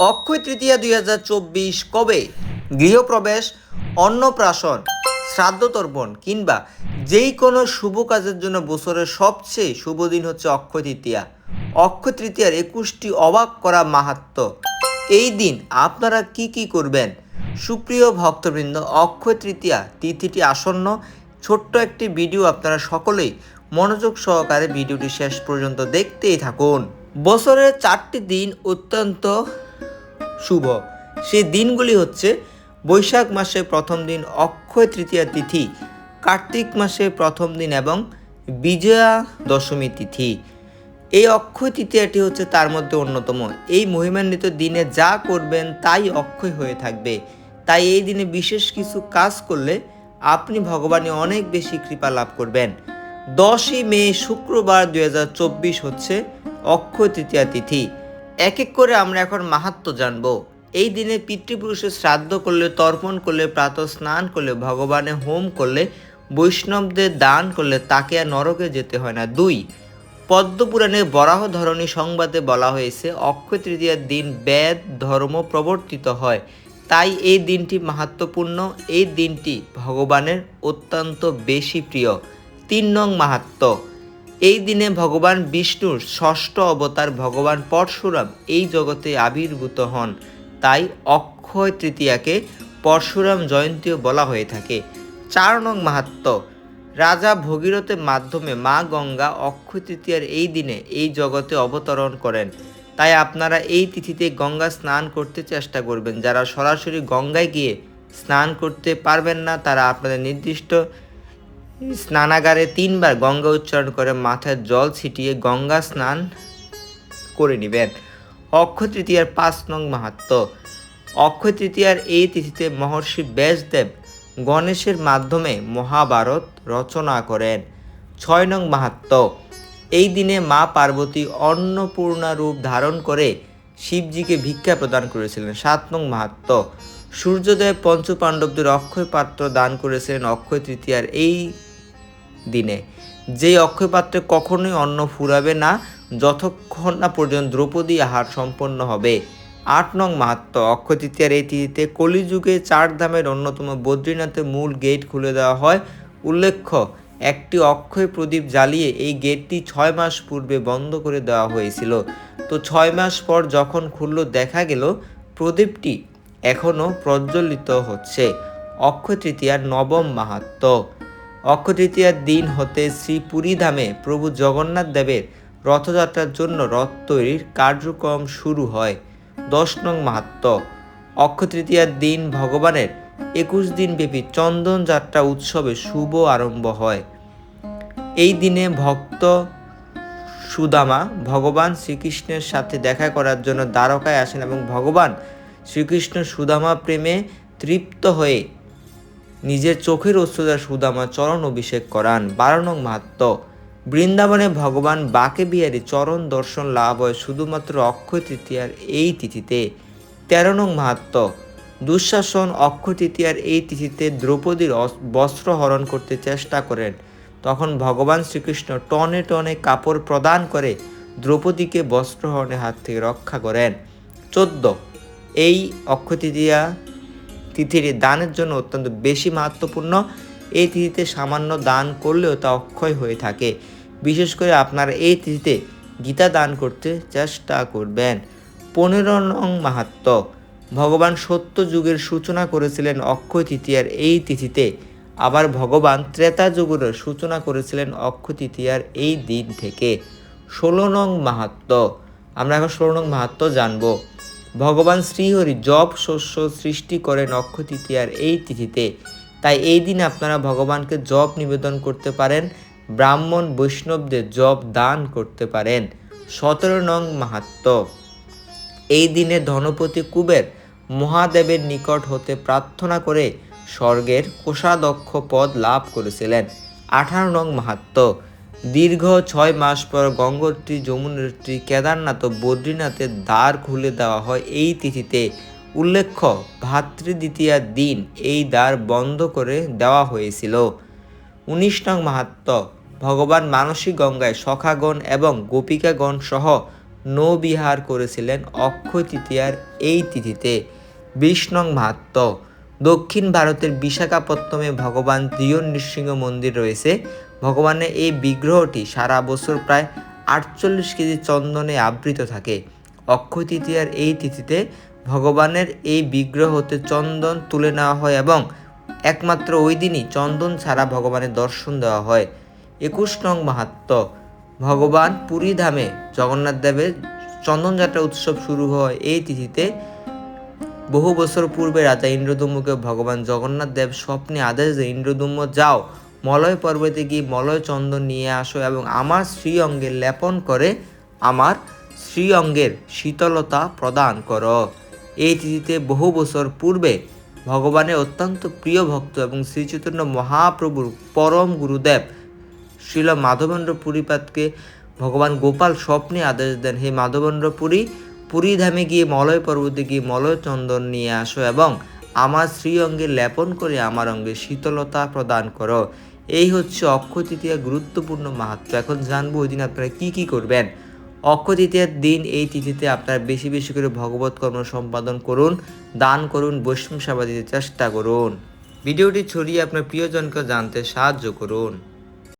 অক্ষয় তৃতীয়া দুই হাজার চব্বিশ কবে? গৃহপ্রবেশ, অন্নপ্রাশন শ্রাদ্ধ তর্পণ কিংবা যেই কোনো শুভ কাজের জন্য বছরের সবচেয়ে শুভ দিন হচ্ছে অক্ষয় তৃতীয়া। অক্ষয় তৃতীয়ার একুশটি অবাক করা মাহাত্ম। এই দিন আপনারা কি কি করবেন? সুপ্রিয় ভক্তবৃন্দ, অক্ষয় তৃতীয়া তিথিটি আসন্ন ছোট্ট একটি ভিডিও আপনারা সকলেই মনোযোগ সহকারে ভিডিওটি শেষ পর্যন্ত দেখতেই থাকুন। বছরের চারটি দিন অত্যন্ত শুভ। সেই দিনগুলি হচ্ছে বৈশাখ মাসের প্রথম দিন, অক্ষয় তৃতীয়া তিথি, কার্তিক মাসের প্রথম দিন এবং বিজয়া দশমী তিথি। এই অক্ষয় তৃতীয়াটি হচ্ছে তার মধ্যে অন্যতম। এই মহিমান্বিত দিনে যা করবেন তাই অক্ষয় হয়ে থাকবে। তাই এই দিনে বিশেষ কিছু কাজ করলে আপনি ভগবানে অনেক বেশি কৃপা লাভ করবেন। দশই মে শুক্রবার দুই হাজার চব্বিশ হচ্ছে অক্ষয় তৃতীয়া তিথি। এক এক করে আমরা এখন মাহাত্ম জানব। এই দিনে পিতৃপুরুষের শ্রাদ্ধ করলে, তর্পণ করলে, প্রাতঃ স্নান করলে, ভগবানে হোম করলে, বৈষ্ণবদের দান করলে তাকে আর নরকে যেতে হয় না। দুই পদ্মপুরাণে বরাহ ধরনী সংবাদে বলা হয়েছে, অক্ষয় তৃতীয়ার দিন বেদ ধর্ম প্রবর্তিত হয়। তাই এই দিনটি মাহাত্মপূর্ণ এই দিনটি ভগবানের অত্যন্ত বেশি প্রিয়। তিন নং মাহাত্ম এই দিনে ভগবান বিষ্ণুর ষষ্ঠ অবতার ভগবান পরশুরাম এই জগতে আবির্ভূত হন। তাই অক্ষয় তৃতীয়াকে পরশুরাম জয়ন্তীও বলা হয়ে থাকে। চার নং মাহাত্ম রাজা ভগীরথের মাধ্যমে মা গঙ্গা অক্ষয় তৃতীয়ার এই দিনে এই জগতে অবতরণ করেন। তাই আপনারা এই তিথিতে গঙ্গা স্নান করতে চেষ্টা করবেন। যারা সরাসরি গঙ্গায় গিয়ে স্নান করতে পারবেন না, তারা আপনাদের নির্দিষ্ট স্নানাগারে তিনবার গঙ্গা উচ্চারণ করে মাথায় জল ছিটিয়ে গঙ্গা স্নান করে নেবেন। অক্ষয় তৃতীয়ার পাঁচ নং মাহাত্ম। অক্ষয় তৃতীয়ার এই তিথিতে মহর্ষি ব্যাসদেব গণেশের মাধ্যমে মহাভারত রচনা করেন। ছয় নং মাহাত্ম। এই দিনে মা পার্বতী অন্নপূর্ণা রূপ ধারণ করে শিবজিকে ভিক্ষা প্রদান করেছিলেন। সাত নং মাহাত্ম। সূর্যদেব পঞ্চপাণ্ডবদের অক্ষয় পাত্র দান করেছিলেন অক্ষয় তৃতীয়ার এই দিনে। যেই অক্ষয় পাত্রে কখনোই অন্ন ফুরাবে না, যতক্ষণ না পর্যন্ত দ্রৌপদী আহার সম্পন্ন হবে। আট নং মাহাত্ম, অক্ষয় তৃতীয়ার এই তিথিতে কলিযুগে চার ধামের অন্যতম বদ্রীনাথের মূল গেট খুলে দেওয়া হয়। উল্লেখ্য, একটি অক্ষয় প্রদীপ জ্বালিয়ে এই গেটটি ছয় মাস পূর্বে বন্ধ করে দেওয়া হয়েছিল। তো ছয় মাস পর যখন খুলল, দেখা গেল প্রদীপটি এখনও প্রজ্বলিত হচ্ছে। অক্ষয় তৃতীয়ার নবম মাহাত্ম। অক্ষয় তৃতীয়ার দিন হতে শ্রী পুরীধামে প্রভু জগন্নাথ দেবের রথযাত্রার জন্য রথ তৈরির কার্যক্রম শুরু হয়। দশ নং মাহাত্ম। অক্ষয় তৃতীয়ার দিন ভগবানের একুশ দিন ব্যাপী চন্দন যাত্রা উৎসবে শুভ আরম্ভ হয়। এই দিনে ভক্ত সুদামা ভগবান শ্রীকৃষ্ণের সাথে দেখা করার জন্য দ্বারকায় আসেন এবং ভগবান শ্রীকৃষ্ণ সুদামা প্রেমে তৃপ্ত হয়ে নিজের চোখের অশ্রুদা সুদামা চরণ অভিষেক করান বারো নং মাহাত্ম। বৃন্দাবনে ভগবান বাকে বিহারী চরণ দর্শন লাভ হয় শুধুমাত্র অক্ষয় তৃতীয়ার এই তিথিতে। তেরো নং মাহাত্ম, দুঃশাসন অক্ষয় তৃতীয়ার এই তিথিতে দ্রৌপদীর বস্ত্র হরণ করতে চেষ্টা করেন। তখন ভগবান শ্রীকৃষ্ণ টনে টনে কাপড় প্রদান করে দ্রৌপদীকে বস্ত্রহরণের হাত থেকে রক্ষা করেন। চোদ্দ, এই অক্ষয় তৃতীয়া তিথির দানের জন্য অত্যন্ত বেশি মাহাত্মপূর্ণ। এই তিথিতে সামান্য দান করলেও তা অক্ষয় হয়ে থাকে। বিশেষ করে আপনারা এই তিথিতে গীতা দান করতে চেষ্টা করবেন। পনেরো নং মাহাত্ম ভগবান সত্য যুগের সূচনা করেছিলেন অক্ষয় তৃতীয়ার এই তিথিতে। আবার ভগবান ত্রেতা যুগের সূচনা করেছিলেন অক্ষয় তৃতীয়ার এই দিন থেকে। ষোলো নং মাহাত্ম আমরা এখন ষোলো নং মাহাত্ম জানব। ভগবান শ্রীহরি জব শস্য সৃষ্টি করেন অক্ষয় তৃতীয়ার এই তিথিতে। তাই এই দিন আপনারা ভগবানকে জব নিবেদন করতে পারেন, ব্রাহ্মণ বৈষ্ণবদের জব দান করতে পারেন। সতেরো নং মাহাত্ম এই দিনে ধনপতি কুবের মহাদেবের নিকট হতে প্রার্থনা করে স্বর্গের কোষাধ্যক্ষ পদ লাভ করেছিলেন। আঠারো নং মাহাত্ম দীর্ঘ ছয় মাস পর গঙ্গোত্রী, যমুনোত্রী, কেদারনাথ ও বদ্রীনাথের দ্বার খুলে দেওয়া হয় এই তিথিতে। উল্লেখ্য ভাতৃদ্বিতীয়ার দিন এই দ্বার বন্ধ করে দেওয়া হয়েছিল। উনিশ নং মাহাত্ম ভগবান মানসী গঙ্গায় সখাগণ এবং গোপিকাগণ সহ নৌবিহার করেছিলেন অক্ষয় তৃতীয়ার এই তিথিতে। বিশ নং মাহাত্ম দক্ষিণ ভারতের বিশাখাপত্তমে ভগবান ত্রিয়ন নৃসিংহ মন্দির রয়েছে। ভগবানের এই বিগ্রহটি সারা বছর প্রায় আটচল্লিশ কেজি চন্দনে আবৃত থাকে। অক্ষয় তৃতীয়ার এই তিথিতে ভগবানের এই বিগ্রহ হতে চন্দন তুলে নেওয়া হয় এবং একমাত্র ওই দিনই চন্দন ছাড়া ভগবানের দর্শন দেওয়া হয়। একুশ নং মাহাত্ম, ভগবান পুরী ধামে জগন্নাথ দেবের চন্দনযাত্রা উৎসব শুরু হয় এই তিথিতে বহু বছর পূর্বে রাজা ইন্দ্রদম্মকে ভগবান জগন্নাথ দেব স্বপ্নে আদেশ দেয় ইন্দ্রদম্ম যাও। মলয় পর্বতে গিয়ে মলয় চন্দন নিয়ে আসো এবং আমার শ্রী অঙ্গে লেপন করে আমার শ্রী অঙ্গের শীতলতা প্রদান করো। এই তিথিতে বহু বছর পূর্বে ভগবানের অত্যন্ত প্রিয় ভক্ত এবং শ্রীচৈতন্য মহাপ্রভুর পরম গুরুদেব শ্রীল মাধবেন্দ্র পুরীপাতকে ভগবান গোপাল স্বপ্নে আদেশ দেন, হে মাধবেন্দ্র পুরী পুরী ধামে গিয়ে মলয় পর্বতে গিয়ে মলয় চন্দন নিয়ে আসো এবং আমার শ্রী অঙ্গে লেপন করে আমার অঙ্গে শীতলতা প্রদান করো। এই হচ্ছে অক্ষয় তৃতীয়ার গুরুত্বপূর্ণ মাহাত্ম। এখন জানব ওই দিন আপনারা কী কী করবেন। অক্ষয় তৃতীয়ার দিন এই তিথিতে আপনারা বেশি বেশি করে ভগবত কর্ম সম্পাদন করুন, দান করুন, বৈষ্ণব সেবা দিতে চেষ্টা করুন। ভিডিওটি ছড়িয়ে আপনার প্রিয়জনকে জানতে সাহায্য করুন।